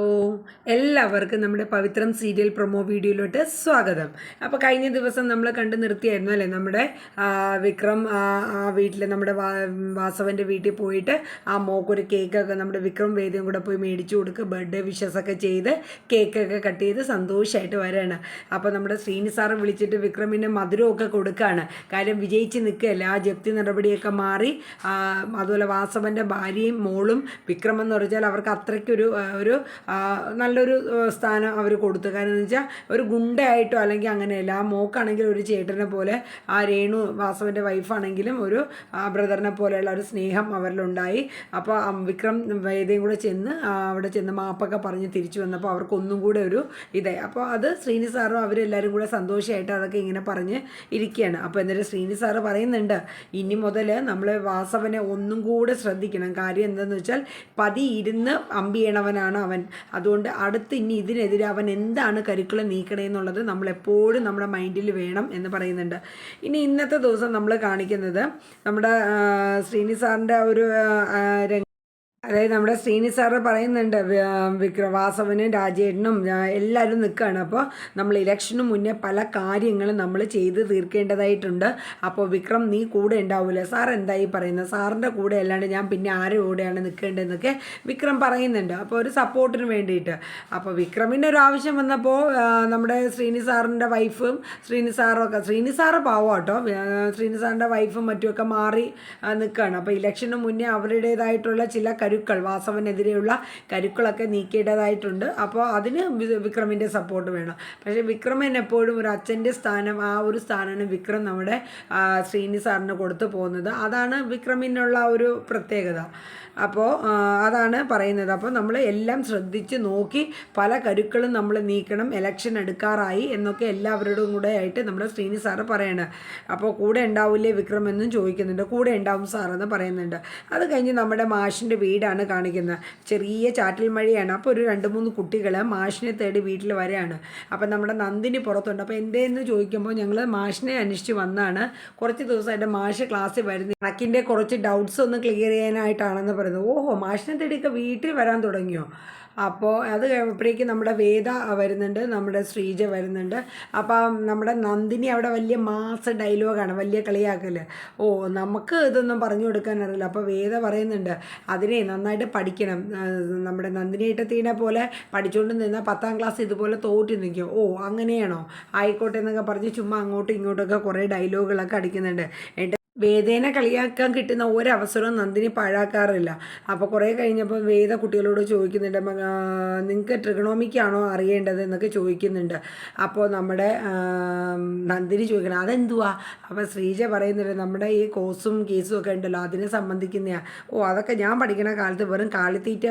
ഓ എല്ലാവർക്കും നമ്മുടെ പവിത്രം serial promo വീഡിയോയിലോട്ട് സ്വാഗതം. അപ്പോൾ കഴിഞ്ഞ ദിവസം നമ്മൾ കണ്ടു നിർത്തിയായിരുന്നു അല്ലേ? നമ്മുടെ വിക്രം ആ വീട്ടിൽ നമ്മുടെ വാസവന്റെ വീട്ടിൽ പോയിട്ട് ആ മോക്കൊരു കേക്കൊക്കെ നമ്മുടെ വിക്രം വേദിയും കൂടെ പോയി മേടിച്ചു കൊടുക്കുക ബർത്ത്ഡേ വിഷസ് ഒക്കെ ചെയ്ത് കേക്കൊക്കെ കട്ട് ചെയ്ത് സന്തോഷമായിട്ട് വരാണ്. അപ്പോൾ നമ്മുടെ ശ്രീനി സാറ് വിളിച്ചിട്ട് വിക്രമിന് മധുരമൊക്കെ കൊടുക്കുകയാണ് കാര്യം വിജയിച്ച് നിൽക്കുകയല്ലേ? ആ ജപ്തി നടപടിയൊക്കെ മാറി അതുപോലെ വാസവന്റെ ഭാര്യയും മോളും വിക്രം എന്ന് പറഞ്ഞാൽ അവർക്ക് അത്രയ്ക്കൊരു ഒരു നല്ലൊരു സ്ഥാനം അവർ കൊടുത്തു. കാരണം എന്ന് വെച്ചാൽ ഒരു ഗുണ്ടയായിട്ടോ അല്ലെങ്കിൽ അങ്ങനെയല്ല ആ മോക്കാണെങ്കിൽ ഒരു ചേട്ടനെ പോലെ ആ രേണു വാസവന്റെ വൈഫാണെങ്കിലും ഒരു ബ്രദറിനെ പോലെയുള്ള ഒരു സ്നേഹം അവരിലുണ്ടായി. അപ്പോൾ വിക്രം വേദയും കൂടെ ചെന്ന് അവിടെ ചെന്ന് മാപ്പൊക്കെ പറഞ്ഞ് തിരിച്ചു വന്നപ്പോൾ അവർക്കൊന്നും കൂടെ ഒരു ഇതായി. അപ്പോൾ അത് ശ്രീനി സാറും അവരെല്ലാവരും കൂടെ സന്തോഷമായിട്ട് അതൊക്കെ ഇങ്ങനെ പറഞ്ഞ് ഇരിക്കുകയാണ് അപ്പോൾ എന്നിട്ട് ശ്രീനി സാറ് പറയുന്നുണ്ട് ഇനി മുതൽ നമ്മൾ വാസവനെ ഒന്നും കൂടെ ശ്രദ്ധിക്കണം. കാര്യം എന്താണെന്ന് വെച്ചാൽ പതി ഇരുന്ന് അമ്പിയണവനാണ് അവൻ. അതുകൊണ്ട് അടുത്ത് ഇനി ഇതിനെതിരെ അവൻ എന്താണ് കരുക്കളെ നീക്കണേന്നുള്ളത് നമ്മൾ എപ്പോഴും നമ്മുടെ മൈൻഡിൽ വേണം എന്ന് പറയുന്നുണ്ട്. ഇനി ഇന്നത്തെ ദിവസം നമ്മൾ കാണിക്കുന്നത് നമ്മുടെ ശ്രീനി സാറിന്റെ ഒരു അതായത് നമ്മുടെ ശ്രീനി സാറ് പറയുന്നുണ്ട് വിക്രവാസവനും രാജേട്ടനും എല്ലാവരും നിൽക്കുകയാണ് അപ്പോൾ നമ്മൾ ഇലക്ഷനു മുന്നേ പല കാര്യങ്ങളും നമ്മൾ ചെയ്ത് തീർക്കേണ്ടതായിട്ടുണ്ട്. അപ്പോൾ വിക്രം നീ കൂടെ ഉണ്ടാവില്ല സാർ എന്തായി പറയുന്നത്? സാറിന്റെ കൂടെ അല്ലാണ്ട് ഞാൻ പിന്നെ ആരുടെ കൂടെയാണ് നിൽക്കേണ്ടതെന്നൊക്കെ വിക്രം പറയുന്നുണ്ട്. അപ്പോൾ ഒരു സപ്പോർട്ടിന് വേണ്ടിയിട്ട്. അപ്പോൾ വിക്രമിന്റെ ഒരു ആവശ്യം വന്നപ്പോൾ നമ്മുടെ ശ്രീനി സാറിന്റെ വൈഫും ശ്രീനി സാറും ഒക്കെ ശ്രീനി സാറ് പാവം കേട്ടോ ശ്രീനി സാറിന്റെ വൈഫും മറ്റുമൊക്കെ മാറി നിൽക്കുകയാണ് അപ്പോൾ ഇലക്ഷന് മുന്നേ അവരുടേതായിട്ടുള്ള ചില കരുക്കൾ വാസവനെതിരെയുള്ള കരുക്കളൊക്കെ നീക്കേണ്ടതായിട്ടുണ്ട്. അപ്പോൾ അതിന് വിക്രമിന്റെ സപ്പോർട്ട് വേണം. പക്ഷേ വിക്രമൻ എപ്പോഴും ഒരു അച്ഛന്റെ സ്ഥാനം ആ ഒരു സ്ഥാനമാണ് വിക്രം നമ്മുടെ ശ്രീനി സാറിന് കൊടുത്തു പോകുന്നത്. അതാണ് വിക്രമിനുള്ള ഒരു പ്രത്യേകത. അപ്പോൾ അതാണ് പറയുന്നത്. അപ്പോൾ നമ്മൾ എല്ലാം ശ്രദ്ധിച്ച് നോക്കി പല കരുക്കളും നമ്മൾ നീക്കണം എലക്ഷൻ എടുക്കാറായി എന്നൊക്കെ എല്ലാവരോടും കൂടെ ആയിട്ട് നമ്മുടെ ശ്രീനി സാറ് പറയണം. അപ്പോൾ കൂടെ ഉണ്ടാവില്ലേ വിക്രം എന്നും ചോദിക്കുന്നുണ്ട്. കൂടെ ഉണ്ടാവും സാറെന്ന് പറയുന്നുണ്ട്. അത് കഴിഞ്ഞ് നമ്മുടെ മാഷിന്റെ വീടാണ് കാണിക്കുന്നത്. ചെറിയ ചാറ്റൽ മഴയാണ്. അപ്പോൾ ഒരു രണ്ട് മൂന്ന് കുട്ടികൾ മാഷിനെ തേടി വീട്ടിൽ വരെയാണ് അപ്പോൾ നമ്മുടെ നന്ദിനി പുറത്തുണ്ട്. അപ്പോൾ എന്തേന്ന് ചോദിക്കുമ്പോൾ ഞങ്ങൾ മാഷിനെ അന്വേഷിച്ച് വന്നാണ്. കുറച്ച് ദിവസമായിട്ട് മാഷ് ക്ലാസ്സിൽ വരുന്നത് കണക്കിന്റെ കുറച്ച് ഡൗട്ട്സ് ഒന്ന് ക്ലിയർ ചെയ്യാനായിട്ടാണെന്ന് പറയുന്നത് ഓഹോ മാഷിനെ തേടിയൊക്കെ വീട്ടിൽ വരാൻ തുടങ്ങിയോ? അപ്പോൾ അത് കഴിയുമ്പോഴേക്കും നമ്മുടെ വേദ വരുന്നുണ്ട് നമ്മുടെ ശ്രീജ വരുന്നുണ്ട്. അപ്പം നമ്മുടെ നന്ദിനി അവിടെ വലിയ മാസ് ഡയലോഗാണ് വലിയ കളിയാക്കൽ ഓ നമുക്ക് ഇതൊന്നും പറഞ്ഞു കൊടുക്കാൻ അറിയില്ല. അപ്പോൾ വേദ പറയുന്നുണ്ട് അതിനെ നന്നായിട്ട് പഠിക്കണം. നമ്മുടെ നന്ദിനി ഇട്ടത്തീനെ പോലെ പഠിച്ചുകൊണ്ട് നിന്നാൽ പത്താം ക്ലാസ് ഇതുപോലെ തോറ്റി നിൽക്കും. ഓ അങ്ങനെയാണോ? ആയിക്കോട്ടെ എന്നൊക്കെ പറഞ്ഞ് ചുമ്മാ അങ്ങോട്ടും ഇങ്ങോട്ടൊക്കെ കുറേ ഡയലോഗുകളൊക്കെ അടിക്കുന്നുണ്ട്. വേദേനെ കളിയാക്കാൻ കിട്ടുന്ന ഒരവസരവും നന്ദിനി പാഴാക്കാറില്ല. അപ്പോൾ കുറേ കഴിഞ്ഞപ്പോൾ വേദ കുട്ടികളോട് ചോദിക്കുന്നുണ്ട് നിങ്ങൾക്ക് ട്രിഗണോമിക്കാണോ അറിയേണ്ടത്? എന്നൊക്കെ ചോദിക്കുന്നുണ്ട്. അപ്പോൾ നമ്മുടെ നന്ദിനി ചോദിക്കണം അതെന്തുവാ? അപ്പോൾ ശ്രീജ പറയുന്നുണ്ട് നമ്മുടെ ഈ കോസും കേസും ഒക്കെ ഉണ്ടല്ലോ അതിനെ സംബന്ധിക്കുന്നതാണ് ഓ അതൊക്കെ ഞാൻ പഠിക്കുന്ന കാലത്ത് വെറും കാളിത്തീറ്റ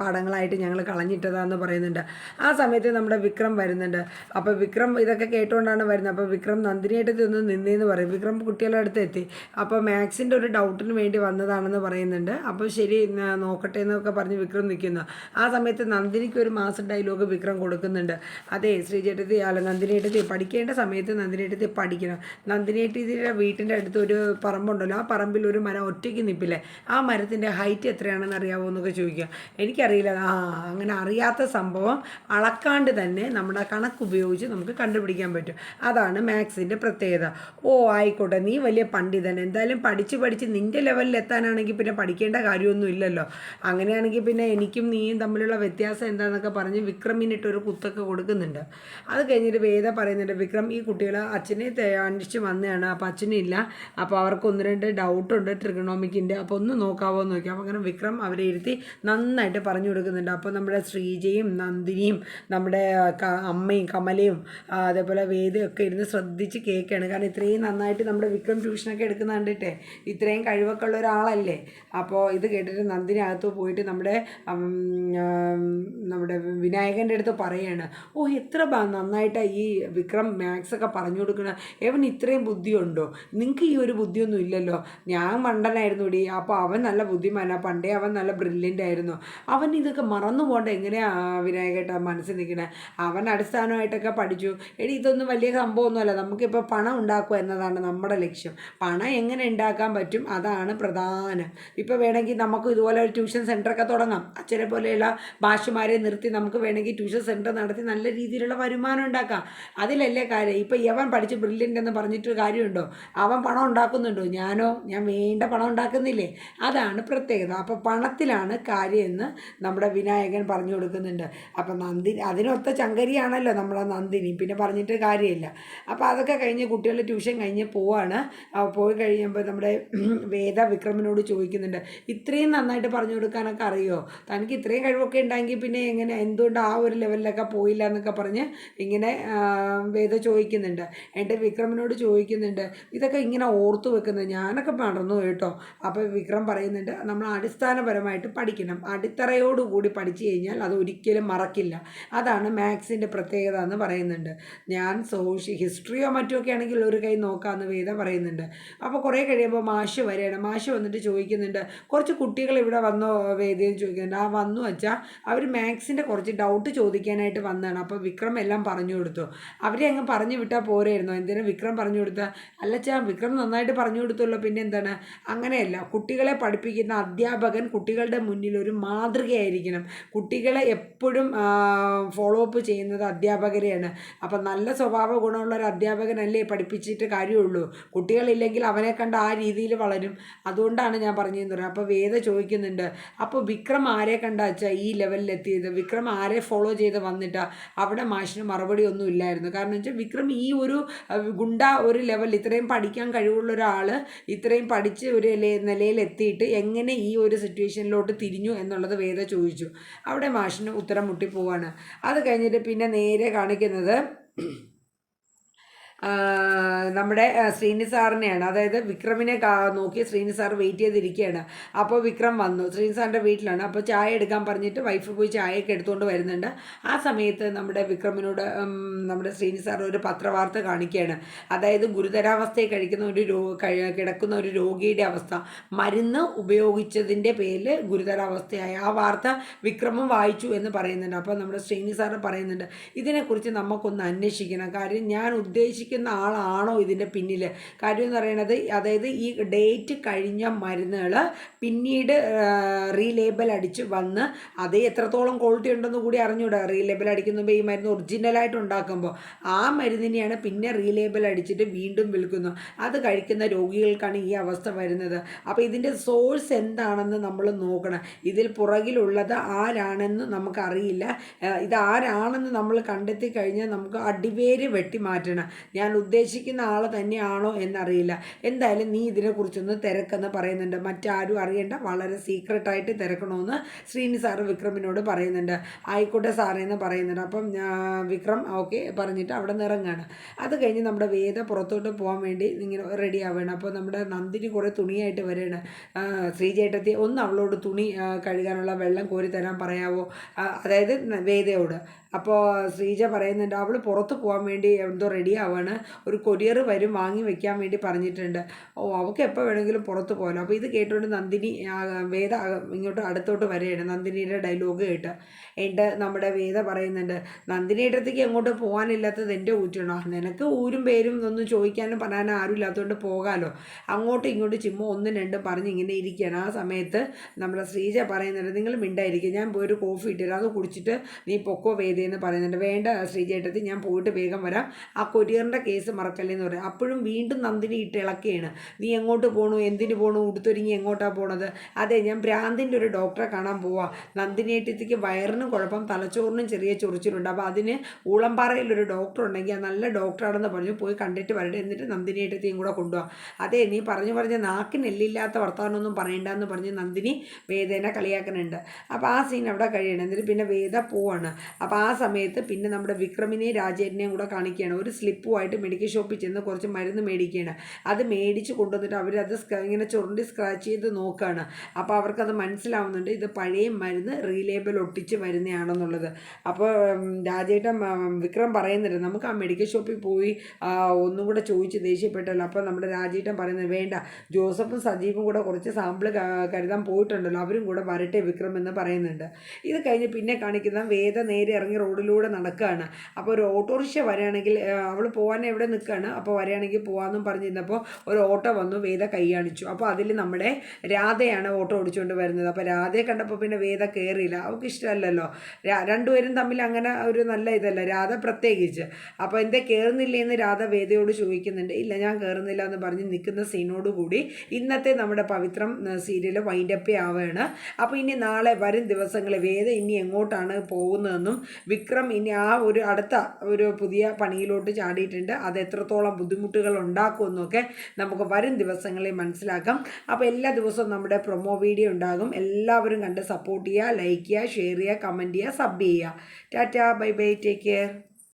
പാഠങ്ങളായിട്ട് ഞങ്ങൾ കളഞ്ഞിട്ടതാന്ന് പറയുന്നുണ്ട്. ആ സമയത്ത് നമ്മുടെ വിക്രം വരുന്നുണ്ട്. അപ്പോൾ വിക്രം ഇതൊക്കെ കേട്ടുകൊണ്ടാണ് വരുന്നത്. അപ്പോൾ വിക്രം നന്ദിനിയായിട്ട് ഒന്ന് നിന്നേന്ന് പറയും. വിക്രം കുട്ടികളുടെ അടുത്ത് എത്തി അപ്പോൾ മാത്സിന്റെ ഒരു ഡൗട്ടിന് വേണ്ടി വന്നതാണെന്ന് പറയുന്നുണ്ട്. അപ്പോൾ ശരി നോക്കട്ടെ എന്നൊക്കെ പറഞ്ഞ് വിക്രം നിൽക്കുന്നു ആ സമയത്ത് നന്ദിനിക്ക് ഒരു മാസം ഡയലോഗ് വിക്രം കൊടുക്കുന്നുണ്ട്. അതെ ശ്രീചേട്ടത്തി അല്ല നന്ദിനിയേട്ടത്തി പഠിക്കേണ്ട സമയത്ത് നന്ദിനിയേട്ടത്തി പഠിക്കണം. നന്ദിനിയേട്ടത്തിയുടെ വീട്ടിന്റെ അടുത്ത് ഒരു പറമ്പുണ്ടല്ലോ. ആ പറമ്പിൽ ഒരു മരം ഒറ്റയ്ക്ക് നിൽപ്പില്ലേ ആ മരത്തിന്റെ ഹൈറ്റ് എത്രയാണെന്ന് അറിയാമോ എന്നൊക്കെ ചോദിക്കുക. എനിക്കറിയില്ല. ആ അങ്ങനെ അറിയാത്ത സംഭവം അളക്കാണ്ട് തന്നെ നമ്മുടെ കണക്ക് ഉപയോഗിച്ച് നമുക്ക് കണ്ടുപിടിക്കാൻ പറ്റും. അതാണ് മാത്സിന്റെ പ്രത്യേകത. ഓ ആയിക്കോട്ടെ. നീ വലിയ പണ്ഡിതൻ എന്തായാലും പഠിച്ച് പഠിച്ച് നിന്റെ ലെവലിൽ എത്താനാണെങ്കിൽ പിന്നെ പഠിക്കേണ്ട കാര്യമൊന്നും ഇല്ലല്ലോ. അങ്ങനെയാണെങ്കിൽ പിന്നെ എനിക്കും നീയും തമ്മിലുള്ള വ്യത്യാസം എന്താണെന്നൊക്കെ പറഞ്ഞ് വിക്രമിനിട്ട് ഒരു കുത്തൊക്കെ കൊടുക്കുന്നുണ്ട്. അത് കഴിഞ്ഞിട്ട് വേദ പറയുന്നുണ്ട് വിക്രം ഈ കുട്ടികൾ അച്ഛനെ അന്വേഷിച്ച് വന്നതാണ്. അപ്പോൾ അച്ഛനില്ല അപ്പോൾ അവർക്ക് ഒന്ന് രണ്ട് ഡൗട്ടുണ്ട് ട്രിഗണോമിക്കിന്റെ അപ്പോൾ ഒന്ന് നോക്കാവോ എന്ന് നോക്കി. അപ്പോൾ അങ്ങനെ വിക്രം അവരെ ഇരുത്തി നന്നായിട്ട് പറഞ്ഞു കൊടുക്കുന്നുണ്ട്. അപ്പോൾ നമ്മുടെ ശ്രീജയും നന്ദിനിയും നമ്മുടെ അമ്മയും കമലയും അതേപോലെ വേദയൊക്കെ ഇരുന്ന് ശ്രദ്ധിച്ച് കേൾക്കുകയാണ്. കാരണം ഇത്രയും നന്നായിട്ട് നമ്മുടെ വിക്രം ട്യൂഷനൊക്കെ എടുക്കുന്ന കണ്ടിട്ടേ? ഇത്രയും കഴിവൊക്കെ ഉള്ള ഒരാളല്ലേ? അപ്പോൾ ഇത് കേട്ടിട്ട് നന്ദിനി അകത്ത് പോയിട്ട് നമ്മുടെ നമ്മുടെ വിനായകന്റെ അടുത്ത് പറയാണ് ഓ എത്ര നന്നായിട്ട് ഈ വിക്രം മാത്സ് ഒക്കെ പറഞ്ഞു കൊടുക്കണം. എവൻ ഇത്രയും ബുദ്ധിയുണ്ടോ? നിങ്ങൾക്ക് ഈ ഒരു ബുദ്ധിയൊന്നും ഇല്ലല്ലോ. ഞാൻ മണ്ടനായിരുന്നു ഇടി അപ്പോൾ അവൻ നല്ല ബുദ്ധിമാനാണ് പണ്ടേ അവൻ നല്ല ബ്രില്യന്റ് ആയിരുന്നു. അവൻ ഇതൊക്കെ മറന്നു പോകണ്ട എങ്ങനെയാണ് വിനായകേട്ട മനസ്സിൽ നിൽക്കണേ അവൻ അടിസ്ഥാനമായിട്ടൊക്കെ പഠിച്ചു. എടി ഇതൊന്നും വലിയ സംഭവമൊന്നുമല്ല. നമുക്കിപ്പോൾ പണം ഉണ്ടാക്കുക എന്നതാണ് നമ്മുടെ ലക്ഷ്യം. പണം പണം എങ്ങനെ ഉണ്ടാക്കാൻ പറ്റും അതാണ് പ്രധാനം. ഇപ്പോൾ വേണമെങ്കിൽ നമുക്ക് ഇതുപോലെ ഒരു ട്യൂഷൻ സെന്ററൊക്കെ തുടങ്ങാം. അച്ഛനെ പോലെയുള്ള ഭാഷമാരെ നിർത്തി നമുക്ക് വേണമെങ്കിൽ ട്യൂഷൻ സെന്റർ നടത്തി നല്ല രീതിയിലുള്ള വരുമാനം ഉണ്ടാക്കാം. അതിലല്ലേ കാര്യം? ഇപ്പോൾ യവൻ പഠിച്ച് ബ്രില്യന്റ് എന്ന് പറഞ്ഞിട്ട് കാര്യമുണ്ടോ? അവൻ പണം ഉണ്ടാക്കുന്നുണ്ടോ? ഞാനോ? ഞാൻ വേണ്ട പണം ഉണ്ടാക്കുന്നില്ലേ? അതാണ് പ്രത്യേകത. അപ്പോൾ പണത്തിലാണ് കാര്യം എന്ന് നമ്മുടെ വിനായകൻ പറഞ്ഞു കൊടുക്കുന്നുണ്ട്. അപ്പം നന്ദിനി അതിനൊത്ത ചങ്കരിയാണല്ലോ നമ്മളെ നന്ദിനി. പിന്നെ പറഞ്ഞിട്ട് കാര്യമില്ല. അപ്പോൾ അതൊക്കെ കഴിഞ്ഞ് കുട്ടികൾ ട്യൂഷൻ കഴിഞ്ഞ് പോവാണ്. ആ, പോയി കഴിയുമ്പോൾ നമ്മുടെ വേദ വിക്രമനോട് ചോദിക്കുന്നുണ്ട് ഇത്രയും നന്നായിട്ട് പറഞ്ഞു കൊടുക്കാനൊക്കെ അറിയോ? തനിക്ക് ഇത്രയും കഴിവൊക്കെ ഉണ്ടെങ്കിൽ പിന്നെ എങ്ങനെ? എന്തുകൊണ്ട് ആ ഒരു ലെവലിലൊക്കെ പോയില്ല എന്നൊക്കെ പറഞ്ഞ് ഇങ്ങനെ വേദ ചോദിക്കുന്നുണ്ട്. എന്റെ വിക്രമനോട് ചോദിക്കുന്നുണ്ട് ഇതൊക്കെ ഇങ്ങനെ ഓർത്തു വെക്കുന്നത് ഞാനൊക്കെ മറന്നു കേട്ടോ. അപ്പോൾ വിക്രം പറയുന്നുണ്ട് നമ്മൾ അടിസ്ഥാനപരമായിട്ട് പഠിക്കണം. അടിത്തറയോടുകൂടി പഠിച്ചു കഴിഞ്ഞാൽ അത് ഒരിക്കലും മറക്കില്ല. അതാണ് മാത്സിന്റെ പ്രത്യേകത എന്ന് പറയുന്നുണ്ട്. ഞാൻ സോഷ്യ ഹിസ്റ്ററിയോ മറ്റോ ഒക്കെ ആണെങ്കിൽ ഒരു കൈ നോക്കാമെന്ന് വേദ പറയുന്നുണ്ട്. അപ്പോൾ കുറേ കഴിയുമ്പോൾ മാഷ് വരികയാണ്. മാഷ് വന്നിട്ട് ചോദിക്കുന്നുണ്ട് കുറച്ച് കുട്ടികൾ ഇവിടെ വന്നോ വേദിയെന്ന് ചോദിക്കുന്നുണ്ട്. ആ വന്നു വെച്ചാൽ അവർ മാത്സിന്റെ കുറച്ച് ഡൗട്ട് ചോദിക്കാനായിട്ട് വന്നതാണ്. അപ്പോൾ വിക്രം എല്ലാം പറഞ്ഞു കൊടുത്തു. അവരെ അങ്ങ് പറഞ്ഞു വിട്ടാൽ പോരായിരുന്നു. എന്തിനാ വിക്രം പറഞ്ഞു കൊടുത്ത? അല്ലച്ചാ വിക്രം നന്നായിട്ട് പറഞ്ഞു കൊടുത്തുള്ളൂ പിന്നെ എന്താണ്? അങ്ങനെയല്ല. കുട്ടികളെ പഠിപ്പിക്കുന്ന അധ്യാപകൻ കുട്ടികളുടെ മുന്നിൽ ഒരു മാതൃകയായിരിക്കണം. കുട്ടികളെ എപ്പോഴും ഫോളോ അപ്പ് ചെയ്യുന്നത് അധ്യാപകരെയാണ്. അപ്പം നല്ല സ്വഭാവ ഗുണമുള്ള ഒരു അധ്യാപകനല്ലേ പഠിപ്പിച്ചിട്ട് കാര്യമുള്ളൂ. കുട്ടികളില്ലെങ്കിൽ അവനെ കണ്ട് ആ രീതിയിൽ വളരും. അതുകൊണ്ടാണ് ഞാൻ പറഞ്ഞു തരുന്നത് അപ്പോൾ വേദ ചോദിക്കുന്നുണ്ട് അപ്പോൾ വിക്രം ആരെ കണ്ട ഈ ലെവലിൽ എത്തിയത്? വിക്രം ആരെ ഫോളോ ചെയ്ത് വന്നിട്ടാ? അവിടെ മാഷിന് മറുപടി ഒന്നും ഇല്ലായിരുന്നു. കാരണം വെച്ചാൽ വിക്രം ഈ ഒരു ഗുണ്ട ഒരു ലെവൽ ഇത്രയും പഠിക്കാൻ കഴിവുള്ള ഒരാൾ ഇത്രയും പഠിച്ച് ഒരു നിലയിൽ എത്തിയിട്ട് എങ്ങനെ ഈ ഒരു സിറ്റുവേഷനിലോട്ട് തിരിഞ്ഞു എന്നുള്ളത് വേദ ചോദിച്ചു. അവിടെ മാഷിന് ഉത്തരം മുട്ടിപ്പോവാണ്. അത് കഴിഞ്ഞിട്ട് പിന്നെ നേരെ കാണിക്കുന്നത് നമ്മുടെ ശ്രീനി സാറിനെയാണ്. അതായത് വിക്രമിനെ നോക്കി ശ്രീനി സാർ വെയിറ്റ് ചെയ്തിരിക്കുകയാണ്. അപ്പോൾ വിക്രം വന്നു. ശ്രീനി സാറിന്റെ വീട്ടിലാണ്. അപ്പോൾ ചായ എടുക്കാൻ പറഞ്ഞിട്ട് വൈഫ് പോയി ചായയൊക്കെ എടുത്തുകൊണ്ട് വരുന്നുണ്ട്. ആ സമയത്ത് നമ്മുടെ വിക്രമിനോട് നമ്മുടെ ശ്രീനി സാർ ഒരു പത്രവാർത്ത കാണിക്കുകയാണ്. അതായത് ഗുരുതരാവസ്ഥയെ കഴിക്കുന്ന ഒരു രോ കിടക്കുന്ന ഒരു രോഗിയുടെ അവസ്ഥ. മരുന്ന് ഉപയോഗിച്ചതിന്റെ പേരിൽ ഗുരുതരാവസ്ഥയായ. ആ വാർത്ത വിക്രമം വായിച്ചു എന്ന് പറയുന്നുണ്ട്. അപ്പോൾ നമ്മുടെ ശ്രീനി സാറ് പറയുന്നുണ്ട് ഇതിനെക്കുറിച്ച് നമുക്കൊന്ന് അന്വേഷിക്കണം. കാര്യം ഞാൻ ഉദ്ദേശിക്കുന്ന ആളാണോ ഇതിന്റെ പിന്നിൽ കാര്യം എന്ന് പറയുന്നത് അതായത് ഈ ഡേറ്റ് കഴിഞ്ഞ മരുന്നുകൾ പിന്നീട് റീലേബൽ അടിച്ച് വന്ന് അത് എത്രത്തോളം ക്വാളിറ്റി ഉണ്ടെന്ന് കൂടി അറിഞ്ഞൂടാ. റീലേബൽ അടിക്കുന്നുമ്പോൾ ഈ മരുന്ന് ഒറിജിനലായിട്ട് ഉണ്ടാക്കുമ്പോൾ ആ മരുന്നിനെയാണ് പിന്നെ റീലേബൽ അടിച്ചിട്ട് വീണ്ടും വിൽക്കുന്നത് അത് കഴിക്കുന്ന രോഗികൾക്കാണ് ഈ അവസ്ഥ വരുന്നത്. അപ്പോൾ ഇതിന്റെ സോഴ്സ് എന്താണെന്ന് നമ്മൾ നോക്കണം. ഇതിൽ പുറകിലുള്ളത് ആരാണെന്ന് നമുക്കറിയില്ല. ഇത് ആരാണെന്ന് നമ്മൾ കണ്ടെത്തി കഴിഞ്ഞാൽ നമുക്ക് അടിവേര് വെട്ടി മാറ്റണം. ഞാൻ ഉദ്ദേശിക്കുന്ന ആൾ തന്നെയാണോ എന്നറിയില്ല. എന്തായാലും നീ ഇതിനെക്കുറിച്ചൊന്ന് തിരക്കെന്ന് പറയുന്നുണ്ട്. മറ്റാരും അറിയണ്ട. വളരെ സീക്രട്ടായിട്ട് തിരക്കണമെന്ന് ശ്രീനി സാറ് വിക്രമിനോട് പറയുന്നുണ്ട്. ആയിക്കോട്ടെ സാറേ എന്ന് പറയുന്നുണ്ട്. അപ്പം വിക്രം ഓക്കെ പറഞ്ഞിട്ട് അവിടെ നിന്ന് ഇറങ്ങുകയാണ് അത് കഴിഞ്ഞ് നമ്മുടെ വേദ പുറത്തോട്ട് പോകാൻ വേണ്ടി ഇങ്ങനെ റെഡി ആവുകയാണ്. അപ്പോൾ നമ്മുടെ നന്ദിനി കുറേ തുണിയായിട്ട് വരികയാണ്. ശ്രീചേട്ടത്തി ഒന്ന് അവളോട് തുണി കഴുകാനുള്ള വെള്ളം കോരി തരാൻ പറയാവോ? അതായത് വേദയോട്. അപ്പോൾ ശ്രീജ പറയുന്നുണ്ട് അവൾ പുറത്ത് പോകാൻ വേണ്ടി എന്തോ റെഡി ആവുകയാണ്. ഒരു കൊറിയർ വരും വാങ്ങി വെക്കാൻ വേണ്ടി പറഞ്ഞിട്ടുണ്ട്. ഓ അവൾക്ക് എപ്പോൾ വേണമെങ്കിലും പുറത്ത് പോകാലോ. അപ്പോൾ ഇത് കേട്ടുകൊണ്ട് നന്ദിനി വേദ ഇങ്ങോട്ട് അടുത്തോട്ട് വരികയാണ്. നന്ദിനിയുടെ ഡയലോഗ് കേട്ട്. എന്റെ നമ്മുടെ വേദ പറയുന്നുണ്ട് നന്ദിനിയിടത്തേക്ക് എങ്ങോട്ട് പോകാനില്ലാത്തത് എന്റെ ഊറ്റാണോ. നിനക്ക് ഊരും പേരും ഒന്നും ചോദിക്കാനും പറയാനും ആരും ഇല്ലാത്തതുകൊണ്ട് പോകാമല്ലോ അങ്ങോട്ടും ഇങ്ങോട്ടും ചുമ്മാ ഒന്നും രണ്ടും പറഞ്ഞ് ഇങ്ങനെ ഇരിക്കുകയാണ്. ആ സമയത്ത് നമ്മുടെ ശ്രീജ പറയുന്നുണ്ട് നിങ്ങൾ മിണ്ടായിരിക്കും. ഞാൻ പോയി ഒരു കോഫി ഇട്ടുതരാം അത് കുടിച്ചിട്ട് നീ പൊക്കോ വേദയെന്ന് പറയുന്നുണ്ട്. വേണ്ട ശ്രീജേട്ടത്തിൽ ഞാൻ പോയിട്ട് വേഗം വരാം. ആ കൊരിയറിന്റെ കേസ് മറക്കല്ലേ എന്ന് പറയും. അപ്പോഴും വീണ്ടും നന്ദിനി ഇട്ട് ഇളക്കുകയാണ് നീ എങ്ങോട്ട് പോണു? എന്തിനു പോണു? ഉടുത്തൊരുങ്ങി എങ്ങോട്ടാണ് പോണത്? അതെ ഞാൻ ഭ്രാന്തിന്റെ ഒരു ഡോക്ടറെ കാണാൻ പോവാ. നന്ദിനിയേട്ടത്തിക്ക് വയറിനും കുഴപ്പം തലച്ചോറിനും ചെറിയ ചൊറിച്ചിലുണ്ട്. അപ്പോൾ അതിന് ഊളംപാറയിലൊരു ഡോക്ടർ ഉണ്ടെങ്കിൽ ആ നല്ല ഡോക്ടറാണെന്ന് പറഞ്ഞു പോയി കണ്ടിട്ട് വരട്ടെ. എന്നിട്ട് നന്ദിനിയേട്ടത്തെയും കൂടെ കൊണ്ടുപോകാം അതെ നീ പറഞ്ഞു പറഞ്ഞ് നാക്കിനെല്ലില്ലാത്ത വർത്തമാനമൊന്നും പറയണ്ടെന്ന് പറഞ്ഞ് നന്ദിനി വേദേനെ കളിയാക്കുന്നുണ്ട്. അപ്പോൾ ആ സീൻ അവിടെ കഴിയണം. എന്നിട്ട് പിന്നെ വേദ പോവാണ്. അപ്പോൾ ആ സമയത്ത് പിന്നെ നമ്മുടെ വിക്രമിനെയും രാജേട്ടനെയും കൂടെ കാണിക്കുകയാണ്. ഒരു സ്ലിപ്പുമായിട്ട് മെഡിക്കൽ ഷോപ്പിൽ ചെന്ന് കുറച്ച് മരുന്ന് മേടിക്കുകയാണ്. അത് മേടിച്ച് കൊണ്ടുവന്നിട്ട് അവരത് ഇങ്ങനെ ചുരുണ്ടി സ്ക്രാച്ച് ചെയ്ത് നോക്കുകയാണ്. അപ്പോൾ അവർക്കത് മനസ്സിലാവുന്നുണ്ട് ഇത് പഴയ മരുന്ന് റീലേബൽ ഒട്ടിച്ച് വരുന്നതാണെന്നുള്ളത്. അപ്പോൾ രാജേട്ടൻ വിക്രം പറയുന്നില്ല. നമുക്ക് ആ മെഡിക്കൽ ഷോപ്പിൽ പോയി ഒന്നും കൂടെ ചോദിച്ച് ദേഷ്യപ്പെട്ടല്ലോ. അപ്പോൾ നമ്മുടെ രാജേട്ടൻ പറയുന്നത് വേണ്ട. ജോസഫും സജീവും കൂടെ കുറച്ച് സാമ്പിൾ കരുതാൻ പോയിട്ടുണ്ടല്ലോ. അവരും കൂടെ വരട്ടെ വിക്രം എന്ന് പറയുന്നുണ്ട്. ഇത് കഴിഞ്ഞ് പിന്നെ കാണിക്കുന്ന വേദ നേരെ ഇറങ്ങി റോഡിലൂടെ നടക്കുകയാണ്. അപ്പോൾ ഒരു ഓട്ടോറിക്ഷ വരികയാണെങ്കിൽ അവൾ പോകാൻ പോകാൻ എവിടെ നിൽക്കുകയാണ് അപ്പോൾ വരികയാണെങ്കിൽ പോകാമെന്നും പറഞ്ഞിരുന്നപ്പോൾ ഒരു ഓട്ടോ വന്നു വേദ കൈ കാണിച്ചു. അപ്പോൾ അതിൽ നമ്മുടെ രാധയാണ് ഓട്ടോ ഓടിച്ചുകൊണ്ട് വരുന്നത്. അപ്പോൾ രാധയെ കണ്ടപ്പോൾ പിന്നെ വേദ കയറിയില്ല അവൾക്ക് ഇഷ്ടമല്ലല്ലോ. രണ്ടുപേരും തമ്മിൽ അങ്ങനെ ഒരു നല്ല ഇതല്ല. രാധ പ്രത്യേകിച്ച്. അപ്പോൾ എന്താ കയറുന്നില്ലേ എന്ന് രാധ വേദയോട് ചോദിക്കുന്നുണ്ട്. ഇല്ല ഞാൻ കയറുന്നില്ല എന്ന് പറഞ്ഞ് നിൽക്കുന്ന സീനോട് കൂടി ഇന്നത്തെ നമ്മുടെ പവിത്രം സീരിയൽ വൈൻഡപ്പേ ആവുകയാണ് അപ്പോൾ ഇനി നാളെ വരും ദിവസങ്ങളിൽ വേദ ഇനി എങ്ങോട്ടാണ് പോകുന്നതെന്നും വിക്രം ഇനി ആ ഒരു അടുത്ത ഒരു പുതിയ പണിയിലോട്ട് ചാടിയിട്ടുണ്ട്. അത് എത്രത്തോളം ബുദ്ധിമുട്ടുകൾ ഉണ്ടാക്കുമെന്നൊക്കെ നമുക്ക് വരും ദിവസങ്ങളിൽ മനസ്സിലാക്കാം. അപ്പോൾ എല്ലാ ദിവസവും നമ്മുടെ പ്രൊമോ വീഡിയോ ഉണ്ടാകും. എല്ലാവരും കണ്ട് സപ്പോർട്ട് ചെയ്യുക ലൈക്ക് ചെയ്യുക ഷെയർ ചെയ്യുക കമന്റ് ചെയ്യുക സബ് ചെയ്യുക. Tata bye bye take care